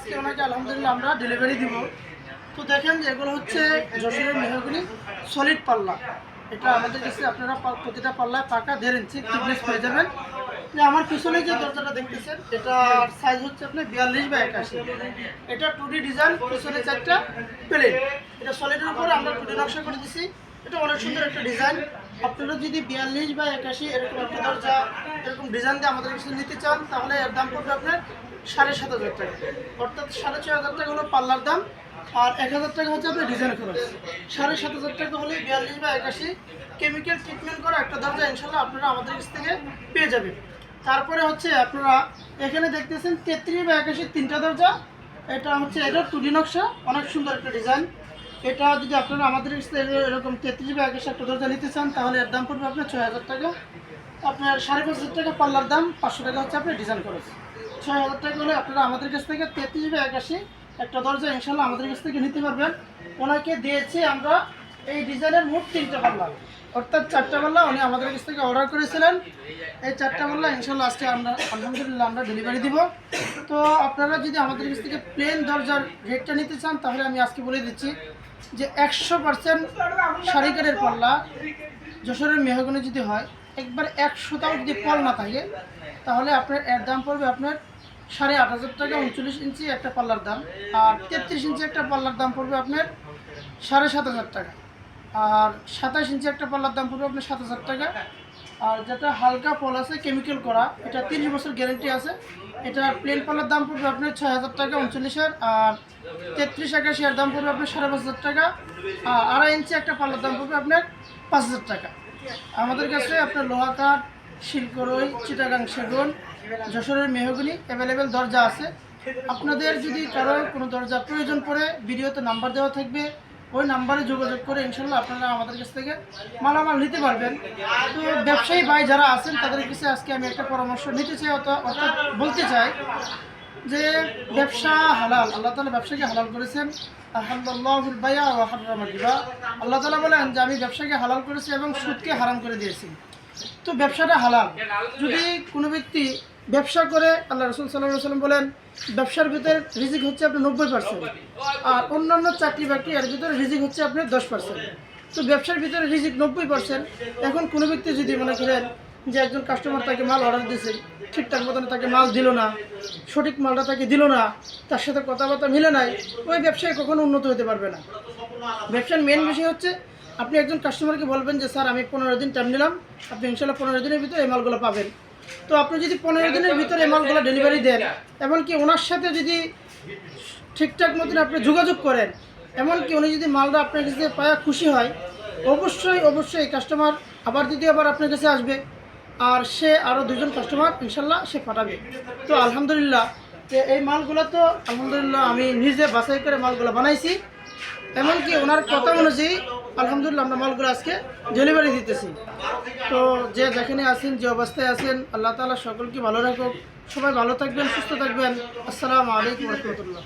আজকে ওনাকে আলহামদুলিল্লাহ আমরা ডেলিভারি দিব, তো দেখেন যে এগুলো হচ্ছে যশোরের মেহগুনি সলিড পাল্লা। এটা আমাদের কাছে আপনারা প্রতিটা পাল্লায় পাকা, দেড় ইঞ্চি থিকনেস পেয়ে যাবেন। আমার পিছনে যে দরজাটা দেখতেছেন, এটার সাইজ হচ্ছে আপনার বিয়াল্লিশ বা একাশি। এটা টু ডি ডিজাইন পিছনে চারটা প্লেন এটা সলিডের উপরে আমরা টুডি নকশা করে দিছি। এটা অনেক সুন্দর একটা ডিজাইন আপনারা যদি বিয়াল্লিশ বা একাশি এরকম একটা দরজা এরকম ডিজাইন দিয়ে আমাদের কাছে নিতে চান, তাহলে এর দাম পড়বে আপনার সাড়ে সাত হাজার টাকা। অর্থাৎ সাড়ে ছয় হাজার টাকা হলো পাল্লার দাম, আর এক হাজার টাকা হচ্ছে আপনার ডিজাইন খরচ। সাড়ে সাত হাজার টাকা হলে বিয়াল্লিশ বা একাশি কেমিক্যাল ট্রিটমেন্ট করা একটা দরজা ইনশাল্লাহ আপনারা আমাদের কাছ থেকে পেয়ে যাবেন। তারপরে হচ্ছে আপনারা এখানে দেখতেছেন তেত্রিশ বা একাশি তিনটা দরজা। এটা হচ্ছে, এটা টুডি নকশা, অনেক সুন্দর একটা ডিজাইন। এটা যদি আপনারা আমাদের এরকম তেত্রিশ বা একাশি একটা দরজা নিতে চান, তাহলে এর দাম পড়বে আপনার ছয় হাজার টাকা। আপনার সাড়ে পাঁচ হাজার টাকা পাল্লার দাম, পাঁচশো টাকা হচ্ছে আপনার ডিজাইন খরচ। ছয় হাজার টাকা হলে আপনারা আমাদের কাছ থেকে তেত্রিশ বা একাশি একটা দরজা ইনশাল্লাহ আমাদের কাছ থেকে নিতে পারবেন। ওনাকে দিয়েছি আমরা এই ডিজাইনের মোট তিনটা পাল্লা। অর্থাৎ চারটা পাল্লা উনি আমাদের কাছ থেকে অর্ডার করেছিলেন। এই চারটা পাল্লা ইনশাল্লাহ আজকে আমরা আলহামদুলিল্লাহ আমরা ডেলিভারি দিব। তো আপনারা যদি আমাদের কাছ থেকে প্লেন দরজার রেটটা নিতে চান, তাহলে আমি আজকে বলে দিচ্ছি। যে একশো পার্সেন্ট শাড়িকারের পাল্লা, যশোরের মেহগুনে যদি হয়, একবার একশোটাও যদি পল না থাকে, তাহলে আপনার এর দাম পড়বে আপনার সাড়ে আট হাজার টাকা উনচল্লিশ ইঞ্চি একটা পাল্লার দাম, আর তেত্রিশ ইঞ্চি একটা পাল্লার দাম পড়বে আপনার সাড়ে সাত হাজার টাকা, আর সাতাশ ইঞ্চি একটা পাল্লার দাম পড়বে আপনার সাত হাজার টাকা আর যেটা হালকা পল আছে কেমিক্যাল করা, এটা তিরিশ বছর গ্যারেন্টি আছে। এটা প্লেন পাল্লার দাম পড়বে আপনার ছয় হাজার টাকা, উনচল্লিশের, আর তেত্রিশ একাশি এর দাম পড়বে আপনার সাড়ে পাঁচ হাজার টাকা, আর আড়াই ইঞ্চি একটা পাল্লার দাম পড়বে আপনার পাঁচ হাজার টাকা। আমাদের কাছে আপনার লোহা কাঠ শিলকরই, চিটাগাং সেগুন, যশোরের মেহগুনি অ্যাভেলেবেল দরজা আছে। আপনাদের যদি কারও কোনো দরজা প্রয়োজন পড়ে, ভিডিওতে নাম্বার দেওয়া থাকবে। ওই নাম্বারে যোগাযোগ করে ইনশাল্লাহ আপনারা আমাদের কাছ থেকে মালামাল নিতে পারবেন। তো ব্যবসায়ী ভাই যারা আছেন, তাদের কাছে আজকে আমি একটা পরামর্শ নিতে চাই, অর্থাৎ বলতে চাই যে ব্যবসা হালাল, আল্লাহ তালা ব্যবসাকে হালাল করেছেন। ও আল্লাহ তালা বলেন যে, আমি ব্যবসাকে হালাল করেছি এবং সুদকে হারাম করে দিয়েছি। তো ব্যবসাটা হালাল। যদি কোনো ব্যক্তি ব্যবসা করে আল্লাহ রসুল সাল্লাহ সাল্লাম বলেন, ব্যবসার ভিতরে রিজিক হচ্ছে আপনার নব্বই পার্সেন্ট আর অন্যান্য চাকরি বাকরি এর ভিতরে রিজিক হচ্ছে আপনার দশ পার্সেন্ট তো ব্যবসার ভিতরে রিজিক নব্বই পার্সেন্ট এখন কোনো ব্যক্তি যদি মনে করেন যে একজন কাস্টমার তাকে মাল অর্ডার দিয়েছে ঠিকঠাক মতন তাকে মাল দিল না, সঠিক মালটা তাকে দিল না, তার সাথে কথাবার্তা মিলে নাই, ওই ব্যবসায় কখনো উন্নত হতে পারবে না। ব্যবসার মেন বিষয় হচ্ছে, আপনি একজন কাস্টমারকে বলবেন যে, স্যার, আমি পনেরো দিন টাইম নিলাম, আপনি ইনশাল্লাহ পনেরো দিনের ভিতরে এই মালগুলো পাবেন। তো আপনি যদি পনেরো দিনের ভিতরে মালগুলো ডেলিভারি দেন এমনকি ওনার সাথে যদি ঠিকঠাক মতন আপনি যোগাযোগ করেন এমনকি উনি যদি মালটা আপনার কাছে পাওয়া খুশি হয় অবশ্যই অবশ্যই কাস্টমার আবার দ্বিতীয়বার আপনার কাছে আসবে আর সে আরও দুজন কাস্টমার ইনশাল্লাহ সে পাঠাবে। তো আলহামদুলিল্লাহ যে এই মালগুলো তো আলহামদুলিল্লাহ আমি নিজে বাছাই করে মালগুলো বানাইছি। এমনকি ওনার কথা অনুযায়ী আলহামদুলিল্লাহ আমরা মালগুলো আজকে ডেলিভারি দিতেছি। তো যে যেখানে আছেন, যে অবস্থায় আছেন, আল্লাহ তালা সকলকে ভালো রাখুক। সবাই ভালো থাকবেন, সুস্থ থাকবেন। আসসালামু আলাইকুম রহমতুল্লাহ।